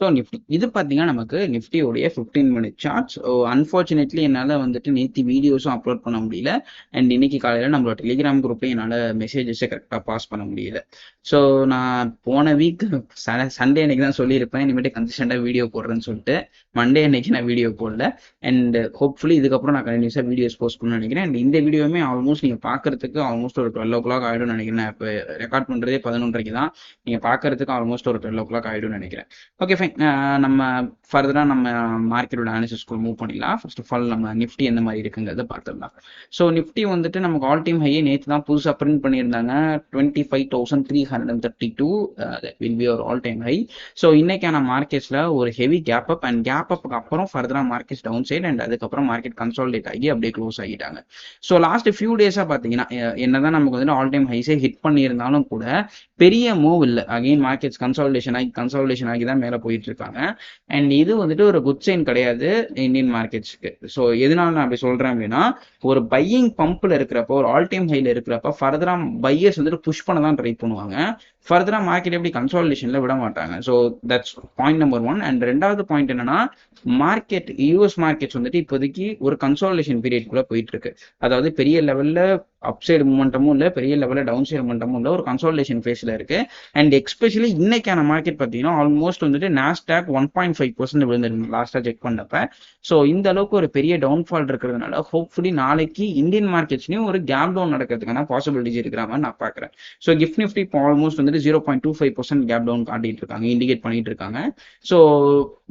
So Nifty இது பார்த்தீங்கன்னா நமக்கு நிஃப்டியோடைய ஃபிஃப்டீன் மினிட் சார்ட்ஸ் அன்ஃபார்ச்சுனேட்லி என்னால் வந்துட்டு நேற்று வீடியோஸும் அப்லோட் பண்ண முடியல. அண்ட் இன்னைக்கு காலையில் நம்மளோட டெலிகிராம் குரூப்லையும் என்னால் மெசேஜஸை கரெக்டாக பாஸ் பண்ண முடியல. ஸோ நான் போன வீக் சண்டே அன்னைக்கு தான் சொல்லியிருப்பேன். இனிமேட்டு கன்சிஸ்டண்டாக வீடியோ போடுறேன்னு சொல்லிட்டு மண்டே அன்னைக்கு நான் வீடியோ போடல. அண்ட் ஹோப்ஃபுல்லி இதுக்கப்புறம் நான் கண்டினியூஸாக வீடியோஸ் போஸ்ட் பண்ணணும்னு நினைக்கிறேன். அண்ட் இந்த வீடியோவுமே ஆல்மோஸ்ட் நீங்கள் பார்க்கறதுக்கு ஆல்மோஸ்ட் ஒரு டுவெல் ஓ கிளாக் ஆகிடும்னு நினைக்கிறேன் இப்போ ரெக்கார்ட் பண்ணுறதே பதினொன்றரைக்கு தான். நீங்கள் பார்க்கறதுக்கு ஆல்மோஸ்ட் ஒரு டுவெல் ஓ கிளாக் ஆகிடும்னு நினைக்கிறேன் ஓகே ஃபைன் நம்ம ஃபர்தராக நம்ம மார்க்கெட்டோட அனாலிசிஸ்க்குள்ள மூவ் பண்ணிடலாம். ஃபர்ஸ்ட் ஆஃப் ஆல் நம்ம நிஃப்டி எந்த மாதிரி இருக்குங்கிறத பார்த்துடலாம். ஸோ நிஃப்டி வந்துட்டு நமக்கு ஆல் டைம் ஹையே நேற்று தான் புதுசாக பிரிண்ட் பண்ணியிருந்தாங்க. Twenty five thousand three hundred and thirty two will be ஒரு ஆல் டைம் ஹை ஸோ இன்னைக்கான மார்க்கெட்ஸில் ஒரு heavy gap up and gap அப்புக்கு அப்புறம் ஃபர்தராக மார்க்கெட்ஸ் டவுன் சைட் அண்ட் அதுக்கப்புறம் மார்க்கெட் கன்சாலிடேட் ஆகி அப்படியே க்ளோஸ் ஆகிட்டாங்க. ஸோ லாஸ்ட் ஃபியூ டேஸாக பார்த்தீங்கன்னா என்னதான் நமக்கு வந்து ஆல் டைம் ஹைஸே ஹிட் பண்ணியிருந்தாலும் கூட பெரிய மூவ் இல்லை. அகெயின் மார்க்கெட்ஸ் கன்சாலிடேஷன் ஆகி கன்சாலிடேஷன் ஆகி தான் மேலே போயிட்டு இருக்காங்க அண்ட் இது வந்துட்டு ஒரு குட் சைன் கிடையாது இந்தியன் மார்க்கெட்ஸ்க்கு ஸோ எதனால நான் அப்படி சொல்றேன் அப்படின்னா ஒரு பையிங் பம்ப்ல இருக்கிறப்போ ஒரு ஆல் டைம் ஹைல இருக்கிறப்ப ஃபர்தரா பையர்ஸ் வந்துட்டு புஷ் பண்ண தான் ட்ரை பண்ணுவாங்க. ஃபர்தராக மார்க்கெட் எப்படி கன்சாலிடேஷன்ல விட மாட்டாங்க. So that's point number one and ரெண்டாவது பாயிண்ட் என்னன்னா மார்க்கெட் யூஎஸ் மார்க்கெட்ஸ் வந்துட்டு இப்போதைக்கு ஒரு கன்சாலிடேஷன் கூட போயிட்டு இருக்கு அதாவது பெரிய லெவல்ல அப்சைடு மூமெண்டமும் இல்லை பெரிய லெவலில் டவுன் சைடு மூமெண்டமும் இல்லை ஒரு கன்சாலிடேஷன் ஃபேஸில் இருக்கு. அண்ட் எஸ்பெஷலி இன்னைக்கான மார்க்கெட் பார்த்தீங்கன்னா ஆல்மோஸ்ட் வந்துட்டு Nasdaq one point five percent விழுந்திருக்கு லாஸ்ட்டாக செக் பண்ணப்ப. ஸோ இந்த அளவுக்கு ஒரு பெரிய டவுன்ஃபால் இருக்கிறதுனால ஹோப்ஃபுல்லி நாளைக்கு இந்தியன் மார்க்கெட்ஸ்லையும் ஒரு கேப் டவுன் நடக்கிறதுக்கான பாசிபிலிட்டிஸ் இருக்கிற மாதிரி நான் பார்க்குறேன். So gift Nifty almost almost வந்துட்டு zero point two five percent gap down காட்டிட்டு இருக்காங்க இண்டிகேட் பண்ணிட்டு இருக்காங்க ஸோ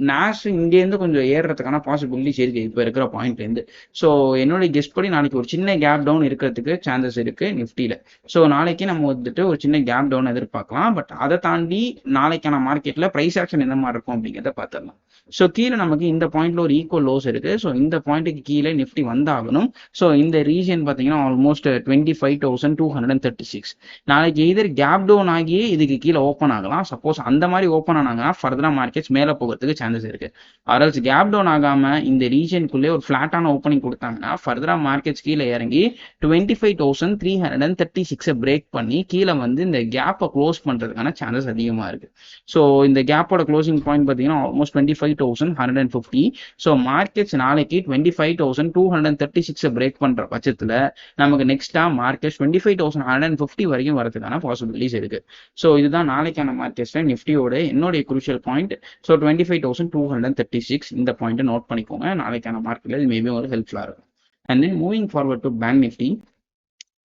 நாஷ் இங்கேருந்து கொஞ்சம் ஏறுறதுக்கான பாசிபிலிட்டிஸ் இருக்கு. இப்போ இருக்கிற பாயிண்ட்லேருந்து ஸோ என்னோட கெஸ்ட் படி நாளைக்கு ஒரு சின்ன கேப் டவுன் இருக்கிறதுக்கு சான்சஸ் இருக்கு நிஃப்டியில். ஸோ நாளைக்கு நம்ம வந்துட்டு ஒரு சின்ன கேப் டவுன் எதிர்பார்க்கலாம். பட் அதை தாண்டி நாளைக்கான மார்க்கெட்டில் ப்ரைஸ் ஆக்ஷன் எந்த மாதிரி இருக்கும் அப்படிங்கிறத பார்த்துடலாம். ஸோ கீழே நமக்கு இந்த பாயிண்ட்ல ஒரு ஈக்குவல் லோஸ் இருக்கு. ஸோ இந்த பாயிண்ட்டுக்கு கீழே நிஃப்டி வந்தாகணும். ஸோ இந்த ரீஜன் பார்த்தீங்கன்னா almost twenty five thousand two hundred and thirty six நாளைக்கு எதிர் கேப் டவுன் ஆகி இதுக்கு கீழே ஓப்பன் ஆகலாம். சப்போஸ் அந்த மாதிரி ஓப்பன் ஆனாங்கன்னா ஃபர்தரா மார்க்கெட்ஸ் மேலே போகிறதுக்கு சான்சஸ் இருக்கு. அரல்ஸ் கேப் டவுன் ஆகாம இந்த ரீஜனுக்குள்ளே ஒரு ஃபிளாட்டான ஓப்பனிங் கொடுத்தாங்கன்னா ஃபர்தரா மார்க்கெட்ஸ் கீழே இறங்கி twenty five thousand three hundred and thirty சிக்ஸை பிரேக் பண்ணி கீழே வந்து இந்த கேப்பை க்ளோஸ் பண்ணுறதுக்கான சான்சஸ் அதிகமாக இருக்கு. ஸோ இந்த கேப்போட க்ளோசிங் பாயிண்ட் பார்த்தீங்கன்னா almost twenty five thousand hundred and fifty so markets நாளைக்கு twenty five thousand two hundred and thirty சிக்ஸை பிரேக் பண்ணுற பட்சத்தில் நமக்கு நெக்ஸ்ட்டாக market twenty five thousand hundred and fifty வரைக்கும் வரதுக்கான பாசிபிலிட்டிஸ் இருக்கு. ஸோ இதுதான் நாளைக்கான மார்க்கெட்ஸ்ல நிஃப்டியோட என்னுடைய crucial point so twenty five thousand two hundred thirty six இந்த பாயிண்ட்டை நோட் பண்ணிக்கோங்க. நாளைக்கான மார்க்கெட்டில் இது மேபி ஒரு ஹெல்ப்ஃபுல்லாக இருக்கும். And then moving forward to bank Nifty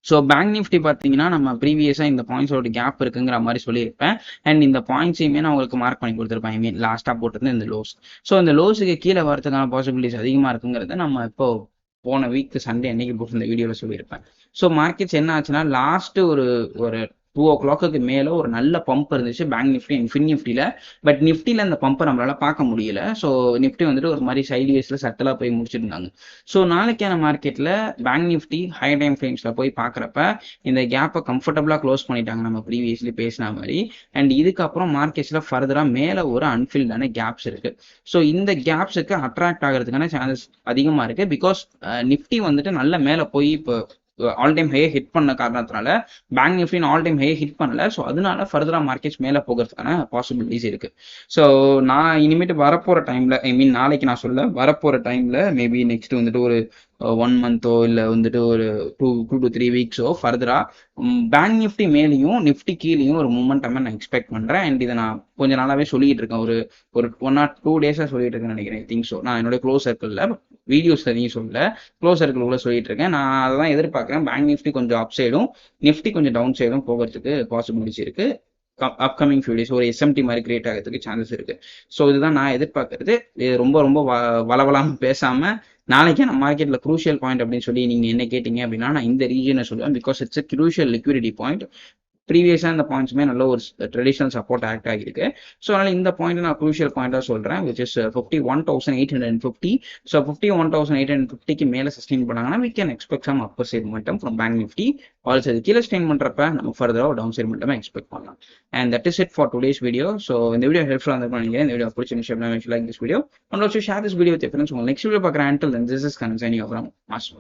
so bank Nifty பார்த்தீங்கன்னா நம்ம ப்ரீவியஸாக இந்த பாயிண்ட்ஸோட கேப் இருக்குங்கிற மாதிரி சொல்லியிருப்பேன். அண்ட் இந்த பாயிண்ட்ஸையுமே நான் உங்களுக்கு மார்க் பண்ணி கொடுத்துருப்பேன். ஐ மீன் லாஸ்ட்டாக போட்டிருந்தேன் இந்த லோஸ் ஸோ இந்த லோஸுக்கு கீழே வரதுக்கான பாசிபிலிட்டிஸ் அதிகமாக இருக்குங்கிறத நம்ம இப்போ போன வீக் சண்டே அன்னைக்கு போட்டிருந்த வீடியோவில் சொல்லியிருப்பேன். ஸோ மார்க்கெட்ஸ் என்ன ஆச்சுன்னா லாஸ்ட் ஒரு ஒரு டூ ஓ கிளாக்கு மேலே ஒரு நல்ல பம்ப் இருந்துச்சு பேங்க் நிஃப்டி அண்ட் ஃபின் நிஃப்டியில் பட் நிஃப்டியில் அந்த பம்பை நம்மளால பார்க்க முடியல. ஸோ நிஃப்டி வந்துட்டு ஒரு மாதிரி சைட்வேஸில் சட்டலாக போய் முடிச்சிருந்தாங்க. ஸோ நாளைக்கான மார்க்கெட்டில் பேங்க் நிஃப்டி ஹை டைம் ஃப்ரேம்ஸில் போய் பார்க்குறப்ப இந்த கேப்பை கம்ஃபர்டபுளாக க்ளோஸ் பண்ணிட்டாங்க நம்ம ப்ரீவியஸ்லி பேசின மாதிரி. அண்ட் இதுக்கப்புறம் மார்க்கெட்ஸில் ஃபர்தராக மேலே ஒரு அன்ஃபில்டான கேப்ஸ் இருக்கு. ஸோ இந்த கேப்ஸுக்கு அட்ராக்ட் ஆகிறதுக்கான சான்சஸ் அதிகமாக இருக்கு. பிகாஸ் நிஃப்டி வந்துட்டு நல்ல மேலே போய் இப்போ ஆல் டைம் ஹையை ஹிட் பண்ண காரணத்தினால பேங்க் நிஃப்டின் ஆல் டைம் ஹையை ஹிட் பண்ணல. ஸோ அதனால ஃபர்தராக மார்க்கெட்ஸ் மேலே போகிறதுக்கான பாசிபிலிட்டிஸ் இருக்கு. ஸோ நான் இனிமேட்டு வரப்போகிற டைம்ல ஐ மீன் நாளைக்கு நான் சொல்ல வரப்போகிற டைம்ல மேபி நெக்ஸ்ட் வந்துட்டு ஒரு ஒன் மந்த்தோ இல்லை வந்துட்டு ஒரு டூ டூ டு த்ரீ வீக்ஸோ ஃபர்தராக பேங்க் நிஃப்டி மேலேயும் நிஃப்டி கீழேயும் ஒரு மூமெண்ட்டமே நான் எக்ஸ்பெக்ட் பண்ணுறேன் அண்ட் இதை நான் கொஞ்ச நாளாகவே சொல்லிட்டு இருக்கேன். ஒரு ஒரு ஒன் ஆர் டூ டேஸாக சொல்லிட்டு இருக்கேன்னு நினைக்கிறேன் திங்க் ஸோ நான் என்னோட க்ளோஸ் சர்க்கிளில் வீடியோஸ் எதையும் சொல்லல க்ளோஸ் சர்க்கிள் சொல்லிட்டு இருக்கேன். நான் அதை தான் எதிர்பார்க்குறேன். பேங்க் நிஃப்டி கொஞ்சம் அப் சைடும் நிஃப்டி கொஞ்சம் டவுன் சைடும் போகிறதுக்கு பாசிபிலிட்டிஸ் இருக்கு அப்கமிங் ஃபியூ டேஸ் ஒரு எஸ்எம்டி மாதிரி கிரியேட் ஆகிறதுக்கு சான்சஸ் இருக்கு. ஸோ இதுதான் நான் எதிர்பார்க்கறது. இது ரொம்ப ரொம்ப வளவலாம பேசாம நாளைக்கு நம்ம மார்க்கெட்ல குரூஷியல் பாயிண்ட் அப்படின்னு சொல்லி நீங்க என்ன கேட்டீங்க அப்படின்னா நான் இந்த ரீஜனை சொல்லுவேன். Because it's a crucial liquidity point ப்ரீவியஸாக இந்த பாயிண்ட்ஸுமே நல்ல ஒரு ட்ரெடிஷனல் சப்போர்ட் ஆக்ட் ஆகிருக்கு ஸோ அதனால் இந்த பாயிண்ட் நான் குரூஷியல் பாயிண்டாக சொல்கிறேன் which is fifty one thousand eight hundred and fifty so fifty one thousand eight hundred ஃபிஃப்டிக்கு மேலே சஸ்டெயின் பண்ணாங்கன்னா we can expect some upper side மட்டும் ஃப்ரம் பேங்க் நிஃப்டி ஆல்சோ அது கீழே ஸ்டெயின் பண்ணுறப்ப நம்ம ஃபர்தராக டவுன் சைட் மட்டும் எக்ஸ்பெக்ட் பண்ணலாம். And that is it for today's video so இந்த வீடியோ ஹெல்ப்ஃபுல்லாக இருந்தால் நினைக்கிறேன். இந்த வீடியோ பிடிச்ச like this video and also share this video with friends உங்களுக்கு நெக்ஸ்ட் வீடியோ பார்க்குறேன். Until then this is consigning அப்புறம் மாஸ்